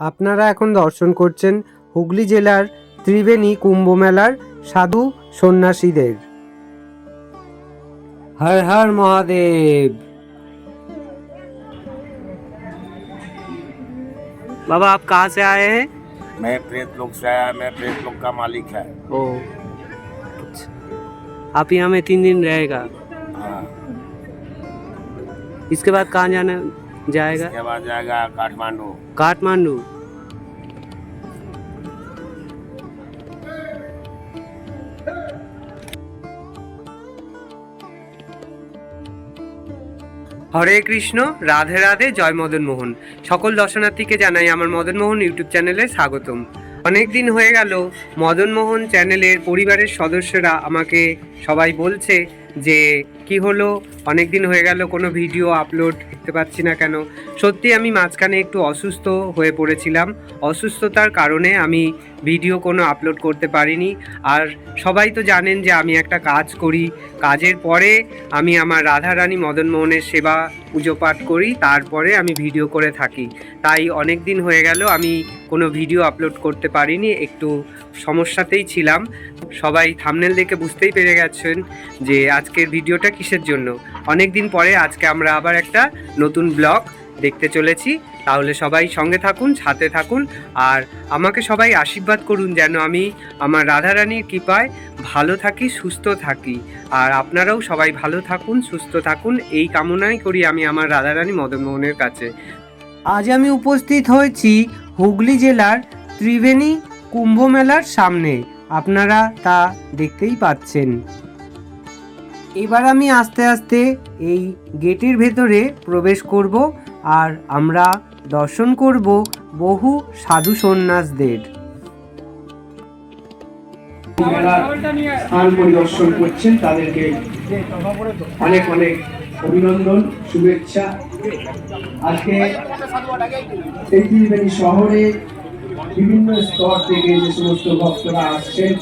আপনারা এখন দর্শন করছেন হুগলি জেলার ত্রিবেণী কুম্ভ মেলার সাধু সন্ন্যাসীদের হর হর মহাদেব बाबा आप कहाँ से आए हैं मैं प्रेत लोक से आया मैं प्रेत लोक का मालिक है ओ अच्छा आप यहाँ में तीन दिन रहेगा हाँ इसके बाद कहाँ जाना जाएगा इसके बाद जाएगा काठमांडू काठमांडू হরে কৃষ্ণ রাধে রাধে জয় মদন মোহন সকল দর্শনার্থীকে জানাই আমার মদন মোহন ইউটিউব চ্যানেলে স্বাগতম অনেক দিন হয়ে গেল মদন মোহন চ্যানেলের পরিবারের সদস্যরা আমাকে সবাই বলছে যে কি হলো? অনেক দিন হয়ে গেল, কোনো ভিডিও আপলোড করতে পারছি না কেন? সত্যি আমি মাঝখানে একটু অসুস্থ হয়ে পড়েছিলাম। অসুস্থতার কারণে আমি ভিডিও কোনো আপলোড করতে পারিনি। আর সবাই তো জানেন যে আমি একটা কাজ করি। কাজের পরে আমি আমার রাধারানী মদন মোহনের সেবা পুজো পাঠ করি, তারপরে আমি ভিডিও করে থাকি। তাই অনেক দিন হয়ে গেল, আমি কোনো ভিডিও আপলোড করতে পারিনি, একটু সমস্যাতেই ছিলাম। সবাই থামনেল দেখে বুঝতেই পেরে গেছেন যে আজকের ভিডিওটা কিসের জন্য? অনেক দিন পরে আজকে আমরা আবার একটা নতুন ব্লগ দেখতে চলেছি। তাহলে সবাই সঙ্গে থাকুন, সাথে থাকুন আর আমাকে সবাই আশীর্বাদ করুন যেন আমি আমার রাধারানীর কৃপায় ভালো থাকি, সুস্থ থাকি। আর আপনারাও সবাই ভালো থাকুন, সুস্থ থাকুন। এই কামনাই করি আমি আমার রাধারানী মদনমোহনের কাছে। আজ আমি উপস্থিত হয়েছি হুগলি জেলার ত্রিবেণী কুম্ভ মেলার সামনে। আপনারা তা দেখতেই পাচ্ছেন। এবার আমি আস্তে আস্তে এই গেটের ভেতরে প্রবেশ করব আর আমরা দর্শন করব বহু সাধু সন্ন্যাসদের। স্থান পরিদর্শন করছেন, তাদেরকে অনেক অনেক অভিনন্দন, শুভেচ্ছা। আজকে এই শহরে বিভিন্ন স্তর থেকে যে সমস্ত ভক্তরা আসছেন,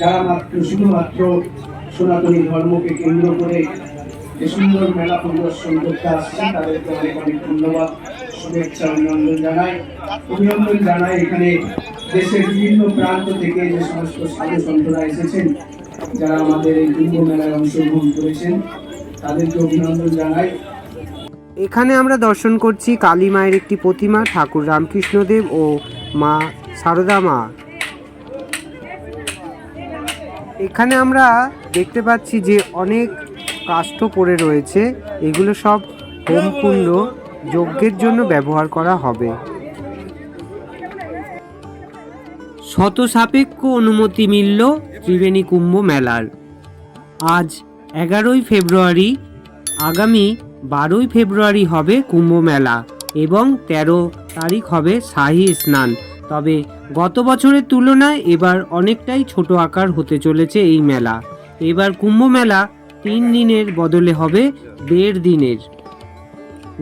যারা মাত্র, শুধুমাত্র সনাতনী ধর্মকে কেন্দ্র করে যে সুন্দর মেলা পরিদর্শন করতে আসছেন তাদেরকে অনেক অনেক ধন্যবাদ। শুভেচ্ছা, অভিনন্দন জানাই। অভিনন্দন জানাই এখানে দেশের বিভিন্ন প্রান্ত থেকে যে সমস্ত সাধু সন্তরা এসেছেন, যারা আমাদের এই কুম্ভ মেলায় অংশগ্রহণ করেছেন, তাদেরকে অভিনন্দন জানাই। এখানে আমরা দর্শন করছি কালী মায়ের একটি প্রতিমা, ঠাকুর রামকৃষ্ণদেব ও মা সারদা মা। এখানে আমরা দেখতে পাচ্ছি যে অনেক কাষ্ঠ পড়ে রয়েছে। এগুলো সব হোমকুণ্ড যজ্ঞের জন্য ব্যবহার করা হবে। শত সাপেক্ষ অনুমতি মিলল ত্রিবেণী কুম্ভ মেলার। আজ এগারোই ফেব্রুয়ারি, আগামী বারোই ফেব্রুয়ারি হবে কুম্ভ মেলা এবং তেরো তারিখ হবে শাহী স্নান। তবে গত বছরের তুলনায় এবার অনেকটাই ছোট আকার হতে চলেছে এই মেলা। এবার কুম্ভ মেলা তিন দিনের বদলে হবে দেড় দিনের।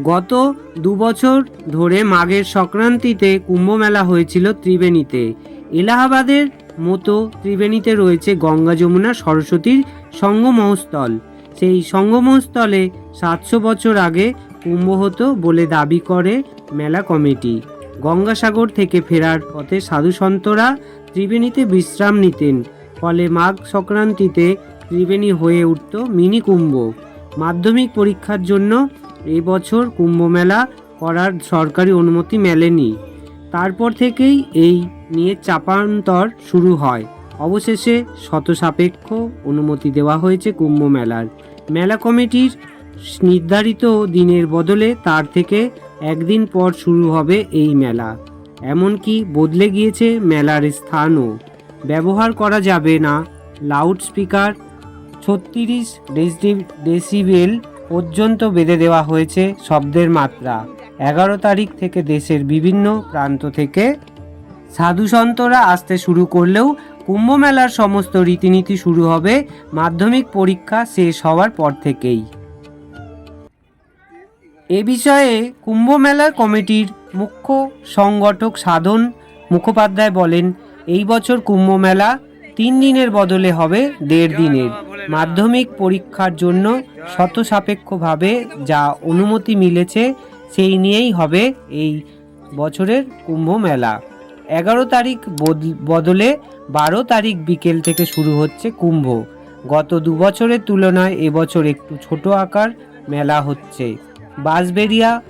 গত দু বছর ধরে মাঘের সংক্রান্তিতে কুম্ভ মেলা হয়েছিল ত্রিবেণীতে। এলাহাবাদের মতো ত্রিবেণীতে রয়েছে গঙ্গা যমুনা সরস্বতীর সঙ্গমহস্থল সেই সঙ্গমস্থলে সাতশো বছর আগে কুম্ভ হতো বলে দাবি করে মেলা কমিটি। গঙ্গাসাগর থেকে ফেরার পথে সাধু সন্তরা ত্রিবেণীতে বিশ্রাম নিতেন, ফলে মাঘ সংক্রান্তিতে ত্রিবেণী হয়ে উঠত মিনি কুম্ভ। মাধ্যমিক পরীক্ষার জন্য এবছর কুম্ভ মেলা করার সরকারি অনুমতি মেলেনি। তারপর থেকেই এই নিয়ে চাপান্তর শুরু হয়। অবশেষে শত সাপেক্ষ অনুমতি দেওয়া হয়েছে কুম্ভ মেলার। মেলা কমিটির নির্ধারিত দিনের বদলে তার থেকে একদিন পর শুরু হবে এই মেলা। এমনকি বদলে গিয়েছে মেলার স্থানও। ব্যবহার করা যাবে না। লাউড স্পিকার ছত্রিশ ডেসিবেল পর্যন্ত বেঁধে দেওয়া হয়েছে শব্দের মাত্রা। এগারো তারিখ থেকে দেশের বিভিন্ন প্রান্ত থেকে সাধু সন্তরা আসতে শুরু করলেও কুম্ভ মেলার সমস্ত রীতিনীতি শুরু হবে। মাধ্যমিক পরীক্ষা শেষ হওয়ার পর থেকেই। এ বিষয়ে কুম্ভ মেলার কমিটির মুখ্য সংগঠক সাধন মুখোপাধ্যায় বলেন, এই বছর কুম্ভ মেলা তিন দিনের বদলে হবে দেড় দিনের। মাধ্যমিক পরীক্ষার জন্য শত সাপেক্ষভাবে যা অনুমতি মিলেছে, সেই নিয়েই হবে এই বছরের কুম্ভ মেলা এগারো তারিখ বদ- বদলে বারো তারিখ বিকেল থেকে শুরু হচ্ছে কুম্ভ। গত দু বছরের তুলনায় এবছর একটু ছোট আকার মেলা হচ্ছে। বাঁশবেড়িয়া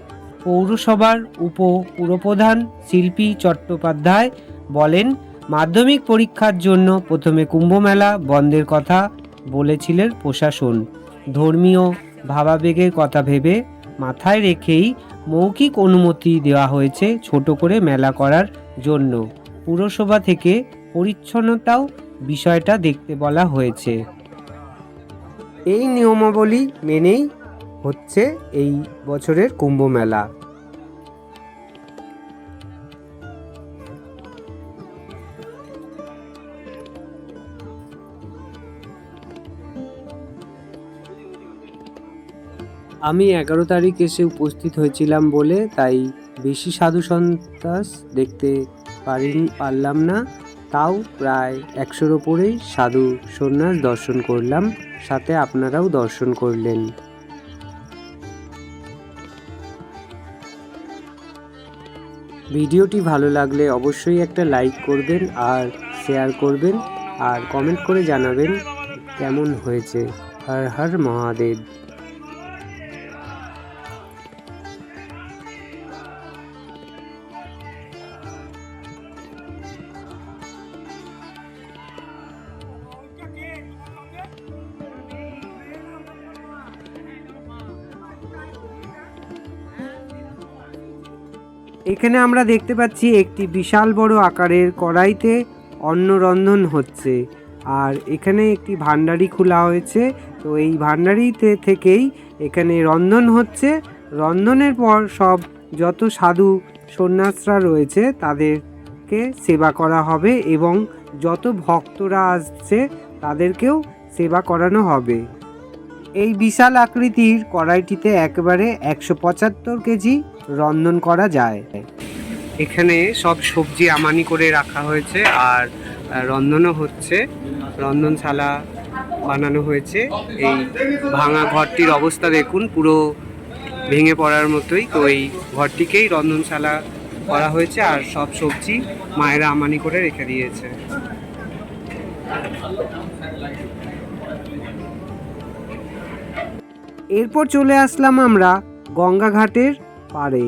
পৌরসভার উপ পুরপ্রধান শিল্পী চট্টোপাধ্যায় বলেন, মাধ্যমিক পরীক্ষার জন্য প্রথমে কুম্ভমেলা বন্ধের কথা বলেছিলেন প্রশাসন। ধর্মীয় ভাবাবেগের কথা ভেবে মাথায় রেখেই মৌখিক অনুমতি দেওয়া হয়েছে ছোট করে মেলা করার জন্য। পুরসভা থেকে পরিচ্ছন্নতাও বিষয়টা দেখতে বলা হয়েছে। এই নিয়মাবলী মেনেই হচ্ছে এই বছরের কুম্ভ মেলা। আমি এগারো তারিখ এসে উপস্থিত হয়েছিলাম বলে, তাই বেশি সাধু সন্ত্রাস দেখতে পারি পারলাম না। তাও প্রায় একশোর ওপরেই সাধু সন্ন্যাস দর্শন করলাম, সাথে আপনারাও দর্শন করলেন। ভিডিওটি ভালো লাগলে অবশ্যই একটা লাইক করবেন আর শেয়ার করবেন আর কমেন্ট করে জানাবেন কেমন হয়েছে। হর হর মহাদেব। এখানে আমরা দেখতে পাচ্ছি একটি বিশাল বড় আকারের কড়াইতে অন্ন রন্ধন হচ্ছে। আর এখানে একটি ভান্ডারি খোলা হয়েছে। তো এই ভান্ডারিতে থেকেই এখানে রন্ধন হচ্ছে। রন্ধনের পর সব যত সাধু সন্ন্যাসরা রয়েছে, তাদেরকে সেবা করা হবে এবং যত ভক্তরা আসছে, তাদেরকেও সেবা করানো হবে। এই বিশাল আকৃতির কড়াইটিতে একবারে একশো পঁচাত্তর কেজি রন্ধন করা যায়। এখানে সব সবজি আমানি করে রাখা হয়েছে আর রন্ধনও হচ্ছে। রন্ধনশালা বানানো হয়েছে। এই ভাঙা ঘরটির অবস্থা দেখুন পুরো ভেঙে পড়ার মতোই। তো এই ঘরটিকেই রন্ধনশালা করা হয়েছে আর সব সবজি মায়েরা আমানি করে রেখে দিয়েছে। এরপর চলে আসলাম আমরা গঙ্গা ঘাটের পাড়ে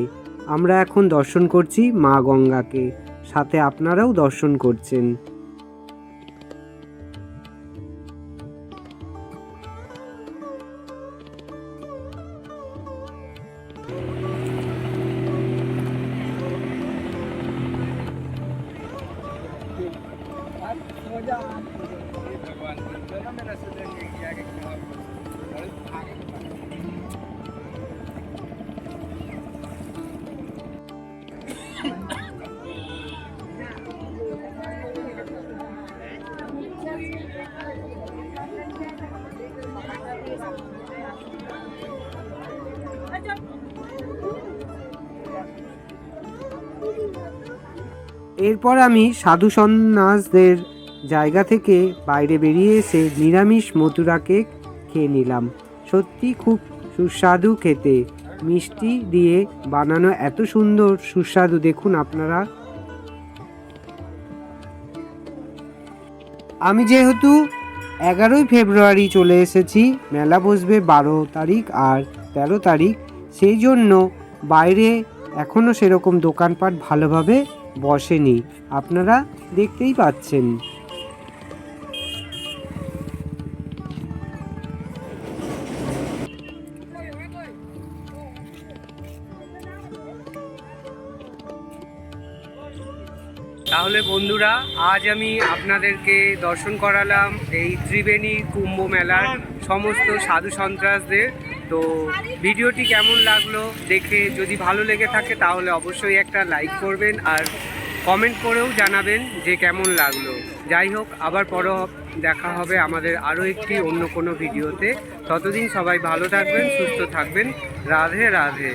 আমরা এখন দর্শন করছি মা গঙ্গাকে। সাথে আপনারাও দর্শন করছেন। এরপর আমি সাধু সন্ন্যাসদের জায়গা থেকে বাইরে বেরিয়ে এসে নিরামিষ মথুরা কেক খেয়ে নিলাম। সত্যি খুব সুস্বাদু খেতে। মিষ্টি দিয়ে বানানো এত সুন্দর সুস্বাদু, দেখুন আপনারা। আমি যেহেতু এগারোই ফেব্রুয়ারি চলে এসেছি, মেলা বসবে বারো তারিখ আর তেরো তারিখ, সেই জন্য বাইরে এখনও সেরকম দোকানপাট ভালোভাবে বসেনি। আপনারা দেখতেই পাচ্ছেন। তাহলে বন্ধুরা, আজ আমি আপনাদেরকে দর্শন করালাম এই ত্রিবেণী কুম্ভ মেলার সমস্ত সাধু সন্ত্রাসদের তো ভিডিওটি কেমন লাগল দেখে যদি ভালো লেগে থাকে তাহলে অবশ্যই একটা লাইক করবেন আর কমেন্ট করেও জানাবেন যে কেমন লাগল। যাই হোক, আবার পর দেখা হবে আমাদের আরও একটি অন্য কোনো ভিডিওতে। ততদিন সবাই ভালো থাকবেন, সুস্থ থাকবেন। রাধে রাধে।